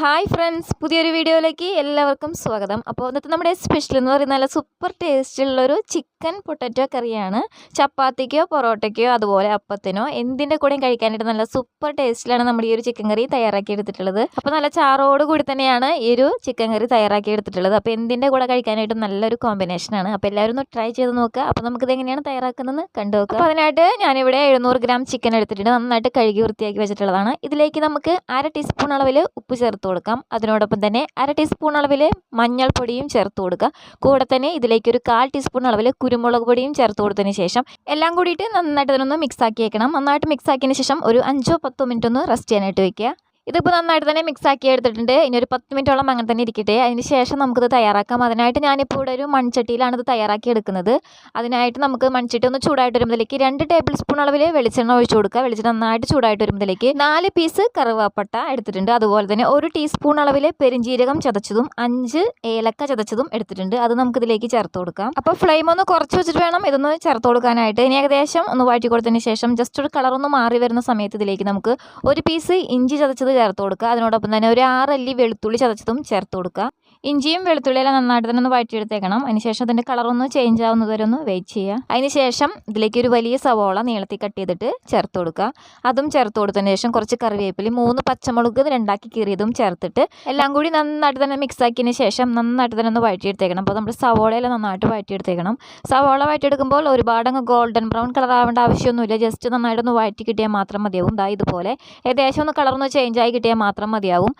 Hi friends പുതിയൊരു വീഡിയോയിലേക്ക് എല്ലാവർക്കും സ്വാഗതം. അപ്പോൾ ഇന്നത്തെ നമ്മുടെ സ്പെഷ്യൽ എന്ന് പറയുന്ന നല്ല സൂപ്പർ ടേസ്റ്റുള്ളൊരു ചിക്കൻ പൊട്ടറ്റോ കറിയാണ്. ചപ്പാത്തിക്കോ പൊറോട്ടയ്ക്കോ അതുപോലെ അപ്പത്തിനോ എന്തിന്റെ കൂടെയും കഴിക്കാനായിട്ട് നല്ല സൂപ്പർ ടേസ്റ്റിലാണ് നമ്മുടെ ഈ ഒരു ചിക്കൻ കറി തയ്യാറാക്കി എടുത്തിട്ടുള്ളത്. അപ്പോൾ നല്ല ചാറോട് കൂടി തന്നെയാണ് ഈ ഒരു ചിക്കൻ കറി തയ്യാറാക്കി എടുത്തിട്ടുള്ളത്. അപ്പോൾ എന്തിന്റെ കൂടെ കഴിക്കാനായിട്ട് നല്ലൊരു കോമ്പിനേഷനാണ് അപ്പോൾ എല്ലാവരും ഒന്ന് ട്രൈ ചെയ്ത് നോക്കുക. അപ്പോൾ നമുക്കിത് എങ്ങനെയാണ് തയ്യാറാക്കുന്നതെന്ന് കണ്ടു നോക്കുക. അതിനായിട്ട് ഞാനിവിടെ എഴുന്നൂറ് ഗ്രാം ചിക്കൻ എടുത്തിട്ടുണ്ട്. നന്നായിട്ട് കഴുകി വൃത്തിയാക്കി വെച്ചിട്ടുള്ളതാണ്. ഇതിലേക്ക് നമുക്ക് അര ടീസ്പൂൺ അളവിൽ ഉപ്പ് ചേർത്ത് കൊടുക്കാം അതിനോടൊപ്പം തന്നെ അര ടീസ്പൂൺ അളവിൽ മഞ്ഞൾപ്പൊടിയും ചേർത്ത് കൊടുക്കുക കൂടെ തന്നെ ഇതിലേക്ക് ഒരു കാൽ ടീസ്പൂൺ അളവിൽ കുരുമുളക് പൊടിയും ചേർത്ത് കൊടുത്തതിന് ശേഷം എല്ലാം കൂടിയിട്ട് നന്നായിട്ട് ഇതിനൊന്ന് മിക്സ് ആക്കി വെക്കണം നന്നായിട്ട് മിക്സ് ആക്കിയതിന് ശേഷം ഒരു അഞ്ചോ പത്തോ മിനിറ്റ് ഒന്ന് റെസ്റ്റ് ചെയ്യാനായിട്ട് വെക്കുക. ഇതിപ്പോൾ നന്നായിട്ട് തന്നെ മിക്സ് ആക്കി എടുത്തിട്ടുണ്ട്. ഇനി ഒരു പത്ത് മിനിറ്റോളം അങ്ങനെ തന്നെ ഇരിക്കട്ടെ. അതിന് ശേഷം നമുക്കിത് തയ്യാറാക്കാം. അതിനായിട്ട് ഞാനിപ്പോൾ ഇവിടെ ഒരു മൺചട്ടിയിലാണ് ഇത് തയ്യാറാക്കി എടുക്കുന്നത്. അതിനായിട്ട് നമുക്ക് മൺചട്ടി ഒന്ന് ചൂടായിട്ട് വരുമ്പോഴേക്ക് രണ്ട് ടേബിൾ സ്പൂൺ അളവിൽ വെളിച്ചെണ്ണ ഒഴിച്ചു കൊടുക്കുക. വെളിച്ചെണ്ണ നന്നായിട്ട് ചൂടായിട്ട് വരുമ്പോഴേക്ക് നാല് പീസ് കറുവാപ്പട്ട എടുത്തിട്ടുണ്ട്. അതുപോലെ തന്നെ ഒരു ടീസ്പൂൺ അളവിൽ പെരുംജീരകം ചതച്ചതും അഞ്ച് ഏലക്ക ചതച്ചതും എടുത്തിട്ടുണ്ട്. അത് നമുക്കിതിലേക്ക് ചേർത്ത് കൊടുക്കാം. അപ്പോൾ ഫ്ലെയിം ഒന്ന് കുറച്ച് വെച്ചിട്ട് വേണം ഇതൊന്ന് ചേർത്ത് കൊടുക്കാനായിട്ട്. ഇനി ഏകദേശം ഒന്ന് വാട്ടി കൊടുത്തതിന് ശേഷം ജസ്റ്റ് ഒരു കളർ ഒന്ന് മാറി വരുന്ന സമയത്ത് ഇതിലേക്ക് നമുക്ക് ഒരു പീസ് ഇഞ്ചി ചതച്ചത് ചേർത്ത് കൊടുക്കുക. അതിനോടൊപ്പം തന്നെ ഒരു ആറല്ലി വെളുത്തുള്ളി ചതച്ചതും ചേർത്ത് കൊടുക്കുക. ഇഞ്ചിയും വെളുത്തുള്ളിയെല്ലാം നന്നായിട്ട് തന്നെ ഒന്ന് വഴറ്റിയെടുത്തേക്കണം. അതിനുശേഷം അതിന്റെ കളറൊന്ന് ചേഞ്ച് ആവുന്നത് വരെ ഒന്ന് വെയിറ്റ് ചെയ്യുക. അതിനുശേഷം ഇതിലേക്ക് ഒരു വലിയ സവോള നീളത്തിൽ കട്ട് ചെയ്തിട്ട് ചേർത്ത് കൊടുക്കുക. അതും ചേർത്ത് കൊടുത്തതിന് ശേഷം കുറച്ച് കറിവേപ്പിലി മൂന്ന് പച്ചമുളക് രണ്ടാക്കി കീറിയതും ചേർത്തിട്ട് എല്ലാം കൂടി നന്നായിട്ട് തന്നെ മിക്സ് ആക്കിയതിന് ശേഷം നന്നായിട്ട് തന്നെ ഒന്ന് വഴറ്റിയെടുത്തേക്കണം. അപ്പോൾ നമ്മൾ സവോളയെല്ലാം നന്നായിട്ട് വഴറ്റിയെടുത്തേക്കണം. സവോള വഴറ്റിയെടുക്കുമ്പോൾ ഒരുപാട് അങ്ങ് ഗോൾഡൻ ബ്രൗൺ കളർ ആവേണ്ട ആവശ്യമൊന്നുമില്ല. ജസ്റ്റ് നന്നായിട്ടൊന്ന് വഴറ്റി കിട്ടിയാൽ മാത്രം മതിയാവും. ദാ ഇതുപോലെ. ഏകദേശം ഒന്ന് കളറൊന്ന് ചേഞ്ച് ആയി കിട്ടിയാൽ മാത്രം മതിയാവും.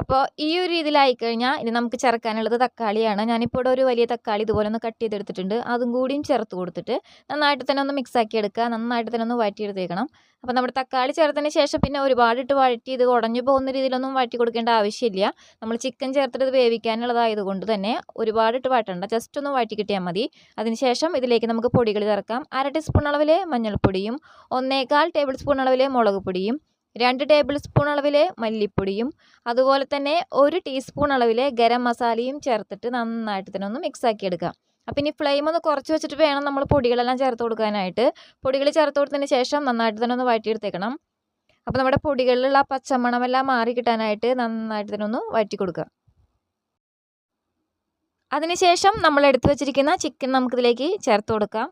അപ്പോൾ ഈ ഒരു രീതിയിലായി കഴിഞ്ഞാൽ ഇനി നമുക്ക് ചേർക്കാനുള്ളത് തക്കാളിയാണ്. ഞാനിപ്പോൾ ഇവിടെ ഒരു വലിയ തക്കാളി ഇതുപോലെ ഒന്ന് കട്ട് ചെയ്തെടുത്തിട്ടുണ്ട്. അതും കൂടിയും ചേർത്ത് കൊടുത്തിട്ട് നന്നായിട്ട് തന്നെ ഒന്ന് മിക്സ് ആക്കി എടുക്കുക. നന്നായിട്ട് തന്നെ ഒന്ന് വഴറ്റിയെടുത്തേക്കണം. അപ്പോൾ നമ്മുടെ തക്കാളി ചേർത്തതിന് ശേഷം പിന്നെ ഒരുപാട് ഇട്ട് വഴറ്റി ഇത് ഉടഞ്ഞു പോകുന്ന രീതിയിലൊന്നും വഴറ്റി കൊടുക്കേണ്ട ആവശ്യമില്ല. നമ്മൾ ചിക്കൻ ചേർത്തിട്ട് ഇത് വേവിക്കാനുള്ളതായതുകൊണ്ട് തന്നെ ഒരുപാടിട്ട് വഴറ്റണ്ട. ജസ്റ്റ് ഒന്ന് വഴറ്റി കിട്ടിയാൽ മതി. അതിനുശേഷം ഇതിലേക്ക് നമുക്ക് പൊടികൾ ചേർക്കാം. അര ടീസ്പൂൺ അളവിലെ മഞ്ഞൾപ്പൊടിയും ഒന്നേകാൽ ടേബിൾ സ്പൂൺ അളവിലെ മുളക് പൊടിയും രണ്ട് ടേബിൾ സ്പൂൺ അളവിലെ മല്ലിപ്പൊടിയും അതുപോലെ തന്നെ ഒരു ടീസ്പൂൺ അളവിലെ ഗരം മസാലയും ചേർത്തിട്ട് നന്നായിട്ട് തന്നെ ഒന്ന് മിക്സ് ആക്കി എടുക്കാം. അപ്പം ഇനി ഫ്ലെയിം ഒന്ന് കുറച്ച് വെച്ചിട്ട് വേണം നമ്മൾ പൊടികളെല്ലാം ചേർത്ത് കൊടുക്കാനായിട്ട്. പൊടികൾ ചേർത്ത് കൊടുത്തതിന് ശേഷം നന്നായിട്ട് തന്നെ ഒന്ന് വഴറ്റിയെടുത്തേക്കണം. അപ്പോൾ നമ്മുടെ പൊടികളിലുള്ള പച്ചമണമെല്ലാം മാറി കിട്ടാനായിട്ട് നന്നായിട്ട് തന്നെ ഒന്ന് വഴറ്റി കൊടുക്കുക. അതിനുശേഷം നമ്മൾ എടുത്തു വെച്ചിരിക്കുന്ന ചിക്കൻ നമുക്കിതിലേക്ക് ചേർത്ത് കൊടുക്കാം.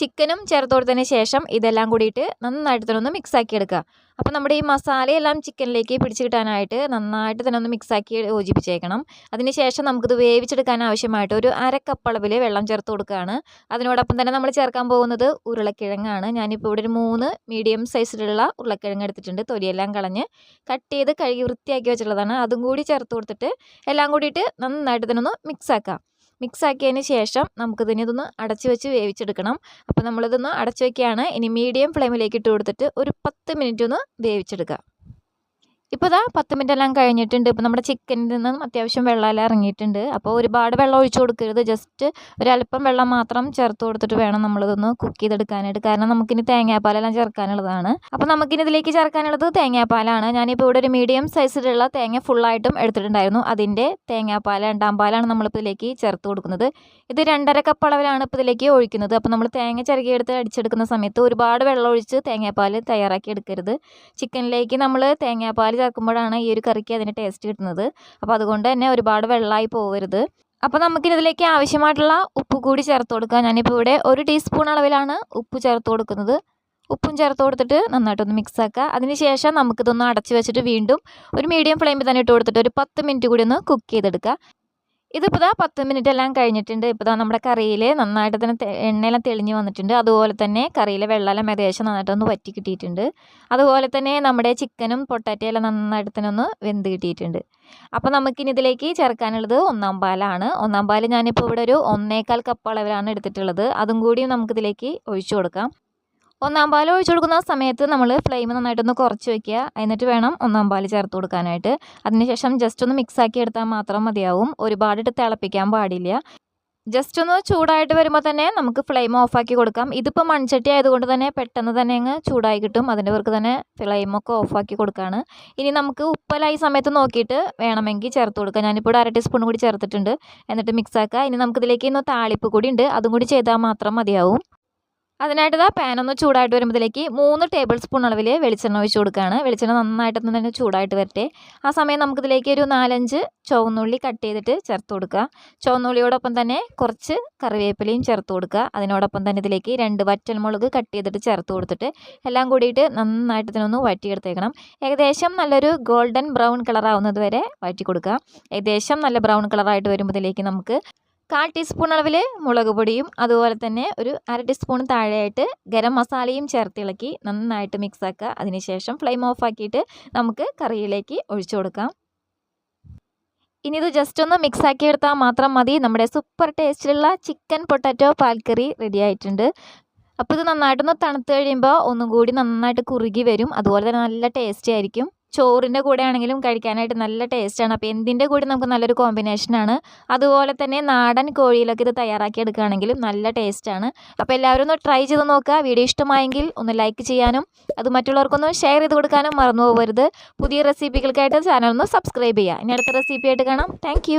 ചിക്കനും ചേർത്ത് കൊടുത്തതിന് ശേഷം ഇതെല്ലാം കൂടിയിട്ട് നന്നായിട്ട് തന്നെ ഒന്ന് മിക്സ് ആക്കി എടുക്കുക അപ്പോൾ നമ്മുടെ ഈ മസാലയെല്ലാം ചിക്കനിലേക്ക് പിടിച്ച് കിട്ടാനായിട്ട് നന്നായിട്ട് തന്നെ ഒന്ന് മിക്സ് ആക്കി യോജിപ്പിച്ചേക്കണം. അതിന് ശേഷം നമുക്കിത് വേവിച്ചെടുക്കാൻ ആവശ്യമായിട്ട് ഒരു അര കപ്പ് അളവിൽ വെള്ളം ചേർത്ത് കൊടുക്കുകയാണ്. അതിനോടൊപ്പം തന്നെ നമ്മൾ ചേർക്കാൻ പോകുന്നത് ഉരുളക്കിഴങ്ങാണ്. ഞാനിപ്പോൾ ഇവിടെ ഒരു മൂന്ന് മീഡിയം സൈസിലുള്ള ഉരുളക്കിഴങ്ങ് എടുത്തിട്ടുണ്ട്. തൊലിയെല്ലാം കളഞ്ഞ് കട്ട് ചെയ്ത് കഴുകി വൃത്തിയാക്കി വെച്ചിട്ടുള്ളതാണ്. അതും കൂടി ചേർത്ത് കൊടുത്തിട്ട് എല്ലാം കൂടിയിട്ട് നന്നായിട്ട് തന്നെ ഒന്ന് മിക്സ് ആക്കാം. മിക്സ് ആക്കിയതിന് ശേഷം നമുക്കിതിനെ ഇതൊന്ന് അടച്ച് വെച്ച് വേവിച്ചെടുക്കണം. അപ്പോൾ നമ്മളിതൊന്ന് അടച്ച് വയ്ക്കുകയാണ് ഇനി മീഡിയം ഫ്ലെയിമിലേക്ക് ഇട്ട് കൊടുത്തിട്ട് ഒരു പത്ത് മിനിറ്റ് ഒന്ന് വേവിച്ചെടുക്കുക. ഇപ്പോൾ ഇതാ പത്ത് മിനിറ്റ് എല്ലാം കഴിഞ്ഞിട്ടുണ്ട്. ഇപ്പോൾ നമ്മുടെ ചിക്കനിൽ നിന്നും അത്യാവശ്യം വെള്ളമെല്ലാം ഇറങ്ങിയിട്ടുണ്ട്. അപ്പോൾ ഒരുപാട് വെള്ളം ഒഴിച്ചു കൊടുക്കരുത്. ജസ്റ്റ് ഒരല്പം വെള്ളം മാത്രം ചേർത്ത് കൊടുത്തിട്ട് വേണം നമ്മളിതൊന്ന് കുക്ക് ചെയ്തെടുക്കാനായിട്ട്. കാരണം നമുക്കിനി തേങ്ങാപ്പാലെല്ലാം ചേർക്കാനുള്ളതാണ്. അപ്പോൾ നമുക്കിനി ഇതിലേക്ക് ചേർക്കാനുള്ളത് തേങ്ങാപ്പാലാണ്. ഞാനിപ്പോൾ ഇവിടെ ഒരു മീഡിയം സൈസിലുള്ള തേങ്ങ ഫുള്ളായിട്ടും എടുത്തിട്ടുണ്ടായിരുന്നു. അതിന്റെ തേങ്ങാപ്പാൽ രണ്ടാം പാലാണ് നമ്മളിപ്പോൾ ഇതിലേക്ക് ചേർത്ത് കൊടുക്കുന്നത്. ഇത് രണ്ടര കപ്പ് അളവിലാണ് ഇപ്പോൾ ഇതിലേക്ക് ഒഴിക്കുന്നത്. അപ്പോൾ നമ്മൾ തേങ്ങ ചിരകിയെടുത്ത് അടിച്ചെടുക്കുന്ന സമയത്ത് ഒരുപാട് വെള്ളം ഒഴിച്ച് തേങ്ങാപ്പാൽ തയ്യാറാക്കി എടുക്കരുത്. ചിക്കനിലേക്ക് നമ്മൾ തേങ്ങാപ്പാൽ ചേർക്കുമ്പോഴാണ് ഈ ഒരു കറിക്ക് അതിന്റെ ടേസ്റ്റ് കിട്ടുന്നത്. അപ്പോൾ അതുകൊണ്ട് തന്നെ ഒരുപാട് വെള്ളമായി പോകരുത് അപ്പോൾ നമുക്കിനി ഇതിലേക്ക് ആവശ്യമായിട്ടുള്ള ഉപ്പ് കൂടി ചേർത്ത് കൊടുക്കാം. ഞാനിപ്പോൾ ഇവിടെ ഒരു ടീസ്പൂൺ അളവിലാണ് ഉപ്പ് ചേർത്ത് കൊടുക്കുന്നത്. ഉപ്പും ചേർത്ത് കൊടുത്തിട്ട് നന്നായിട്ടൊന്ന് മിക്സ് ആക്കുക. അതിനുശേഷം നമുക്കിതൊന്ന് അടച്ച് വെച്ചിട്ട് വീണ്ടും ഒരു മീഡിയം ഫ്ലെയിമിൽ തന്നെ ഇട്ട് കൊടുത്തിട്ട് ഒരു പത്ത് മിനിറ്റ് കൂടി ഒന്ന് കുക്ക് ചെയ്തെടുക്കുക. ഇതിപ്പോൾ ഇതാ പത്ത് മിനിറ്റ് എല്ലാം കഴിഞ്ഞിട്ടുണ്ട്. ഇപ്പോൾ ഇതാ നമ്മുടെ കറിയിൽ നന്നായിട്ട് തന്നെ എണ്ണയെല്ലാം തെളിഞ്ഞ് വന്നിട്ടുണ്ട്. അതുപോലെ തന്നെ കറിയിലെ വെള്ളമെല്ലാം ഏകദേശം നന്നായിട്ടൊന്ന് വറ്റി കിട്ടിയിട്ടുണ്ട്. അതുപോലെ തന്നെ നമ്മുടെ ചിക്കനും പൊട്ടാറ്റയെല്ലാം നന്നായിട്ട് തന്നെ ഒന്ന് വെന്ത് കിട്ടിയിട്ടുണ്ട്. അപ്പോൾ നമുക്കിനി ഇതിലേക്ക് ചേർക്കാനുള്ളത് ഒന്നാം പാലാണ്. ഒന്നാം പാൽ ഞാനിപ്പോൾ ഇവിടെ ഒരു ഒന്നേകാൽ കപ്പ് അളവിലാണ് എടുത്തിട്ടുള്ളത്. അതും കൂടി നമുക്കിതിലേക്ക് ഒഴിച്ചു കൊടുക്കാം. ഒന്നാം പാൽ ഒഴിച്ചു കൊടുക്കുന്ന സമയത്ത് നമ്മൾ ഫ്ലെയിം നന്നായിട്ടൊന്ന് കുറച്ച് വെക്കുക. എന്നിട്ട് വേണം ഒന്നാം പാൽ ചേർത്ത് കൊടുക്കാനായിട്ട്. അതിനുശേഷം ജസ്റ്റ് ഒന്ന് മിക്സ് ആക്കി എടുത്താൽ മാത്രം മതിയാവും. ഒരുപാടിട്ട് തിളപ്പിക്കാൻ പാടില്ല. ജസ്റ്റ് ഒന്ന് ചൂടായിട്ട് വരുമ്പോൾ തന്നെ നമുക്ക് ഫ്ലെയിം ഓഫാക്കി കൊടുക്കാം. ഇതിപ്പോൾ മൺചട്ടി ആയതുകൊണ്ട് തന്നെ പെട്ടെന്ന് തന്നെ അങ്ങ് ചൂടായി കിട്ടും. അതിന്റെ പേർക്ക് തന്നെ ഫ്ലെയിമൊക്കെ ഓഫാക്കി കൊടുക്കുകയാണ് ഇനി നമുക്ക് ഉപ്പലായി സമയത്ത് നോക്കിയിട്ട് വേണമെങ്കിൽ ചേർത്ത് കൊടുക്കാം. ഞാനിപ്പോൾ ഒരു അര ടീസ്പൂൺ കൂടി ചേർത്തിട്ടുണ്ട്. എന്നിട്ട് മിക്സ് ആക്കുക ഇനി നമുക്കിതിലേക്ക് ഇന്ന് താളിപ്പ് കൂടി ഉണ്ട്. അതും കൂടി ചെയ്താൽ മാത്രം മതിയാവും. അതിനായിട്ട് ഇതാ പാൻ ഒന്ന് ചൂടായിട്ട് വരുമ്പോഴത്തേക്ക് മൂന്ന് ടേബിൾ സ്പൂൺ അളവിൽ വെളിച്ചെണ്ണ ഒഴിച്ച് കൊടുക്കുകയാണ് വെളിച്ചെണ്ണ നന്നായിട്ടൊന്ന് തന്നെ ചൂടായിട്ട് വരട്ടെ. ആ സമയം നമുക്കിതിലേക്ക് ഒരു നാലഞ്ച് ചുവന്നുള്ളി കട്ട് ചെയ്തിട്ട് ചേർത്ത് കൊടുക്കുക. ചുവന്നുള്ളിയോടൊപ്പം തന്നെ കുറച്ച് കറിവേപ്പിലയും ചേർത്ത് കൊടുക്കുക. അതിനോടൊപ്പം തന്നെ ഇതിലേക്ക് രണ്ട് വറ്റൽമുളക് കട്ട് ചെയ്തിട്ട് ചേർത്ത് കൊടുത്തിട്ട് എല്ലാം കൂടിയിട്ട് നന്നായിട്ട് ഇതിനൊന്ന് വഴറ്റിയെടുത്തേക്കണം. ഏകദേശം നല്ലൊരു ഗോൾഡൻ ബ്രൗൺ കളറാവുന്നത് വരെ വഴറ്റി കൊടുക്കുക. ഏകദേശം നല്ല ബ്രൗൺ കളറായിട്ട് വരുമ്പോഴത്തേക്ക് നമുക്ക് കാൽ ടീസ്പൂൺ അളവിൽ മുളക് പൊടിയും അതുപോലെ തന്നെ ഒരു അര ടീസ്പൂൺ താഴെയായിട്ട് ഗരം മസാലയും ചേർത്ത് ഇളക്കി നന്നായിട്ട് മിക്സ് ആക്കുക. അതിനുശേഷം ഫ്ലെയിം ഓഫ് ആക്കിയിട്ട് നമുക്ക് കറിയിലേക്ക് ഒഴിച്ചു കൊടുക്കാം. ഇനി ഇത് ജസ്റ്റ് ഒന്ന് മിക്സ് ആക്കി എടുത്താൽ മാത്രം മതി. നമ്മുടെ സൂപ്പർ ടേസ്റ്റിലുള്ള ചിക്കൻ പൊട്ടാറ്റോ പാൽക്കറി റെഡി ആയിട്ടുണ്ട്. അപ്പോൾ ഇത് നന്നായിട്ടൊന്ന് തണുത്ത് കഴിയുമ്പോൾ ഒന്നും കൂടി നന്നായിട്ട് കുറുകി വരും. അതുപോലെ തന്നെ നല്ല ടേസ്റ്റി ആയിരിക്കും. ചോറിന്റെ കൂടെ ആണെങ്കിലും കഴിക്കാനായിട്ട് നല്ല ടേസ്റ്റാണ്. അപ്പോൾ എന്തിന്റെ കൂടെ നമുക്ക് നല്ലൊരു കോമ്പിനേഷനാണ് അതുപോലെ തന്നെ നാടൻ കോഴിയിലൊക്കെ ഇത് തയ്യാറാക്കി എടുക്കുകയാണെങ്കിലും നല്ല ടേസ്റ്റാണ്. അപ്പോൾ എല്ലാവരും ഒന്ന് ട്രൈ ചെയ്ത് നോക്കുക. വീഡിയോ ഇഷ്ടമായെങ്കിൽ ഒന്ന് ലൈക്ക് ചെയ്യാനും അത് മറ്റുള്ളവർക്കൊന്ന് ഷെയർ ചെയ്ത് കൊടുക്കാനും മറന്നു പോകരുത്. പുതിയ റെസിപ്പികൾക്കായിട്ട് ചാനൽ ഒന്ന് സബ്സ്ക്രൈബ് ചെയ്യുക. ഇനി അടുത്ത റെസിപ്പി ആയിട്ട് കാണാം. താങ്ക്